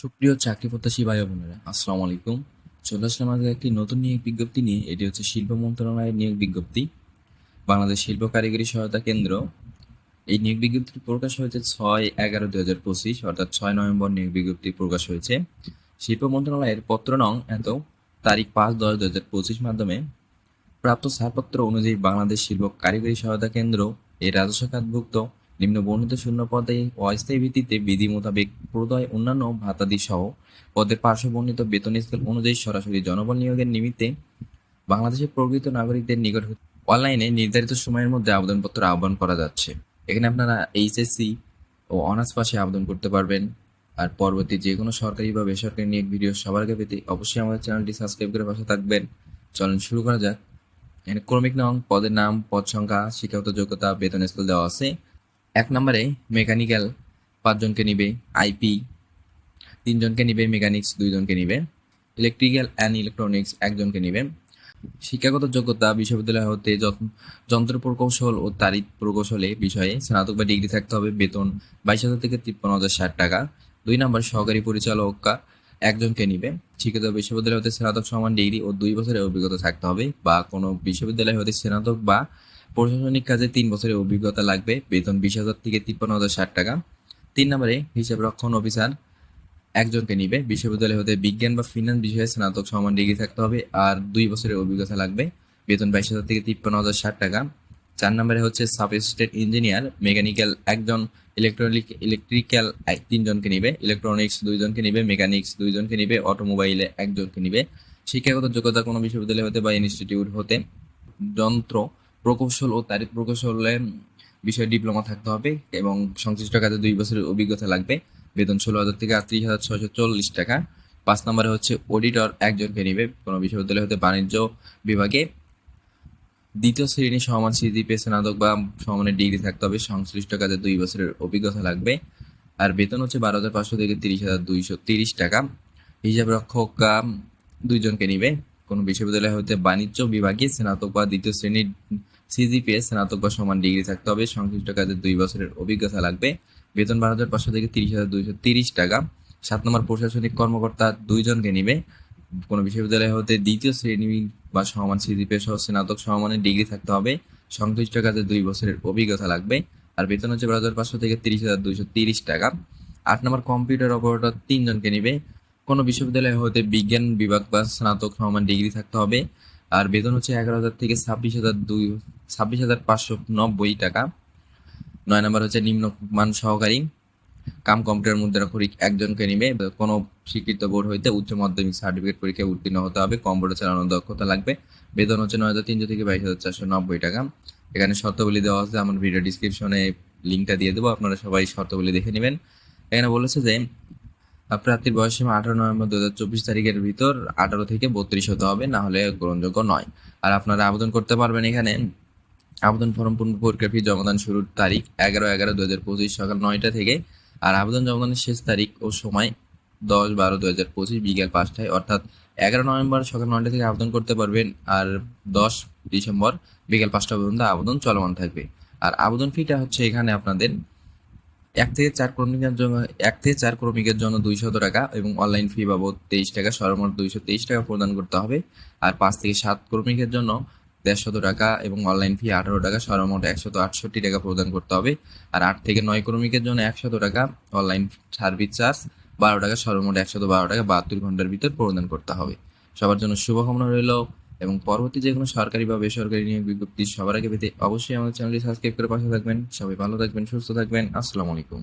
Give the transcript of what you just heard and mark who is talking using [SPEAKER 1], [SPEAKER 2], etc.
[SPEAKER 1] সুপ্রিয় চাকরি প্রত্যাশী ভাই বোনেরা, আসসালামু আলাইকুম। চলে আসলাম আজকে একটি নতুন নিয়োগ বিজ্ঞপ্তি নিয়ে। এটি হচ্ছে শিল্প মন্ত্রণালয়ের নিয়োগ বিজ্ঞপ্তি। বাংলাদেশ শিল্প কারিগরি সহায়তা কেন্দ্র। এই নিয়োগ বিজ্ঞপ্তি প্রকাশ হয়েছে ছয় এগারো দুই হাজার পঁচিশ, অর্থাৎ ছয় নভেম্বর নিয়োগ বিজ্ঞপ্তি প্রকাশ হয়েছে। শিল্প মন্ত্রণালয়ের পত্র নং এত, তারিখ পাঁচ দশ দুই হাজার পঁচিশ মাধ্যমে। প্রাপ্ত ছাড়পত্র অনুযায়ী বাংলাদেশ শিল্প কারিগরি সহায়তা কেন্দ্র এর রাজস্ব খাতভুক্ত নিম্ন বর্ণিত শূন্য পদে অস্থায়ী ভিত্তিতে বিধি মোতাবেক প্রদয় অন্যান্য ভাতাদি সহ পদের পার্শ্ব বর্ণিত বেতন স্কেল অনুযায়ী সরাসরি জনবল নিয়োগের নিমিত্তে বাংলাদেশের প্রকৃত নাগরিকদের নিকট অনলাইনে নির্ধারিত সময়ের মধ্যে আবেদনপত্র আহ্বান করা যাচ্ছে। এখানে আপনারা এইচএসসি ও অনার্স পাশে আবেদন করতে পারবেন। আর পরবর্তী যে কোনো সরকারি বা বেসরকারি নিয়োগ ভিডিও সবার আগে পেতে অবশ্যই আমাদের চ্যানেলটি সাবস্ক্রাইব করে পাশে থাকবেন। চলুন শুরু করা যাক। এখানে ক্রমিক নং, পদের নাম, পদ সংখ্যা, শিক্ষাগত যোগ্যতা, বেতন স্কেল দেওয়া আছে। এক নম্বরে মেকানিক্যাল পাঁচজনকে নিবে আইপি তিনজনকে নিবে মেকানিক্স, দুইজনকে নিবে ইলেকট্রিক্যাল অ্যান্ড ইলেকট্রনিক্স, একজনকে নিবে। শিক্ষাগত যোগ্যতা বিশ্ববিদ্যালয় হতে যন্ত্র প্রকৌশল ও তারিখ প্রকৌশলে বিষয়ে স্নাতক বা ডিগ্রি থাকতে হবে, বেতন বাইশ হাজার থেকে তিপ্পান্ন হাজার ষাট টাকা। দুই নম্বর সহকারী পরিচালকা একজনকে নিবে। শিক্ষিত বিশ্ববিদ্যালয় হতে স্নাতক সমান ডিগ্রি ও দুই বছরের অভিজ্ঞতা থাকতে হবে বা কোনো বিশ্ববিদ্যালয় হতে স্নাতক বা প্রশাসনিক কাজে তিন বছরের অভিজ্ঞতা লাগবে। বেতন বিশ হাজার থেকে তিপ্পান্ন হাজার ষাট টাকা। তিন নম্বরে হিসাব রক্ষণ অফিসার একজনকে নিবে। বিশ্ববিদ্যালয় হতে বিজ্ঞান বা ফিনান্স বিষয়ে স্নাতক সমান ডিগ্রি থাকতে হবে আর দুই বছরের অভিজ্ঞতা লাগবে। বেতন বাইশ হাজার থেকে তিপ্পান্ন হাজার ষাট টাকা। চার নম্বরে হচ্ছে সাব স্টেট ইঞ্জিনিয়ার, মেকানিক্যাল একজন, ইলেকট্রনিক, ইলেকট্রিক্যাল তিনজনকে নিবে। ইলেকট্রনিক্স দুইজনকে নিবে, মেকানিক্স দুইজনকে নিবে, অটোমোবাইলে একজনকে নিবে। শিক্ষাগত যোগ্যতা কোনো বিশ্ববিদ্যালয় হতে বা ইনস্টিটিউট হতে। যন্ত্র প্রকৌশল ও তারিখ প্রকৌশলের বিষয়ে ডিপ্লোমা থাকতে হবে এবং সংশ্লিষ্ট কাজে দুই বছরের অভিজ্ঞতা লাগবে। বেতন ষোলো হাজার থেকে আটত্রিশ হাজার ছয়শো চল্লিশ টাকা। পাঁচ নম্বরে হচ্ছে অডিটর একজনকে নিবে। কোনো বিশ্ববিদ্যালয় হতে বাণিজ্য বিভাগে। দ্বিতীয় শ্রেণি সমান সিজিপি স্নাতক বা সমানের ডিগ্রি থাকতে হবে। সংশ্লিষ্ট কাজে দুই বছরের অভিজ্ঞতা লাগবে। আর বেতন হচ্ছে বারো হাজার পাঁচশো থেকে তিরিশ হাজার দুইশো তিরিশ টাকা। হিসাব রক্ষক দুইজনকে নিবে। কোনো বিশ্ববিদ্যালয় হতে বাণিজ্য বিভাগে স্নাতক বা দ্বিতীয় শ্রেণির সিজিপিএ স্নাতক বা সমান ডিগ্রি থাকতে হবে। সংশ্লিষ্ট কাজে দুই বছরের অভিজ্ঞতা লাগবে। বেতন বারো হাজার পাঁচশো থেকে তিরিশ হাজার দুইশো তিরিশ টাকা। সাত নম্বর প্রশাসনিক কর্মকর্তা দুইজনকে নিবে। কোনো বিশ্ববিদ্যালয় হতে দ্বিতীয় শ্রেণি বা সমান সিজিপিএ সহ স্নাতক সমানের ডিগ্রি থাকতে হবে। সংশ্লিষ্ট কাজে দুই বছরের অভিজ্ঞতা লাগবে। আর বেতন হচ্ছে বারো হাজার পাঁচশো থেকে তিরিশ হাজার দুইশো তিরিশ টাকা। আট নম্বর কম্পিউটার অপারেটর তিনজনকে নিবে। কোনো বিশ্ববিদ্যালয় হতে বিজ্ঞান বিভাগ বা স্নাতক সমান ডিগ্রি থাকতে হবে। আর বেতন হচ্ছে এগারো হাজার থেকে ছাব্বিশ হাজার দুই ছাব্বিশ হাজার পাঁচশো নব্বই টাকা। নয় নম্বর হচ্ছে নিম্ন মান সহকারী। কাম কম্পিউটার মুদ্রাক্ষরিক একজনকে নিবে। কোনো স্বীকৃত বোর্ড হইতে উচ্চ মাধ্যমিক সার্টিফিকেট পরীক্ষায় উত্তীর্ণ হতে হবে। কম্পিউটার চালানোর দক্ষতা লাগবে। বেতন হচ্ছে নয় হাজার তিনশো থেকে বাইশ হাজার চারশো নব্বই টাকা। এখানে শর্তাবলী দেওয়া আছে। আমার ভিডিও ডিসক্রিপশনে লিঙ্কটা দিয়ে দেবো। আপনারা সবাই শর্তাবলী দেখে নেবেন। এখানে বলেছে যে প্রার্থীর বয়সসীমা আঠারো নভেম্বর দু হাজার চব্বিশ তারিখের ভিতর আঠারো থেকে বত্রিশ হতে হবে, না হলে গ্রহণযোগ্য নয়। আর আপনারা আবেদন করতে পারবেন এখানে। আবেদন ফর্ম পূর্ণ পরীক্ষা ফি জমাদান শুরুর তারিখ এগারো এগারো দু হাজার পঁচিশ সকাল নয়টা থেকে। আর আবেদন জমাদানের শেষ তারিখ ও সময় দশ বারো দু হাজার পঁচিশ বিকেল পাঁচটায়। অর্থাৎ এগারো নভেম্বর সকাল নয়টা থেকে আবেদন করতে পারবেন আর দশ ডিসেম্বর বিকেল পাঁচটা পর্যন্ত আবেদন চলমান থাকবে। আর আবেদন ফিটা হচ্ছে এখানে আপনাদের এক থেকে চার ক্রমিকের জন্য, এক থেকে চার ক্রমিকের জন্য দুইশত টাকা এবং অনলাইন ফি বাবদ তেইশ টাকা, সর্বমোট দুইশো তেইশ টাকা প্রদান করতে হবে। আর পাঁচ থেকে সাত ক্রমিকের জন্য দেড়শত টাকা এবং অনলাইন ফি আঠারো টাকা, সর্বমোট একশত আটষট্টি টাকা প্রদান করতে হবে। আর আট থেকে নয় ক্রমিকের জন্য একশত টাকা অনলাইন সার্ভিস চার্জ বারো টাকা, সর্বমোট একশত বারো টাকা, বাহাত্তর ঘণ্টার ভিতর প্রদান করতে হবে। সবার জন্য শুভকামনা রইল। এবং পরবর্তী যে কোনো সরকারি বা বেসরকারি নিয়োগ বিজ্ঞপ্তি সবার আগে পেতে অবশ্যই আমাদের চ্যানেলটি সাবস্ক্রাইব করে পাশে থাকবেন। সবাই ভালো থাকবেন, সুস্থ থাকবেন। আসসালামু আলাইকুম।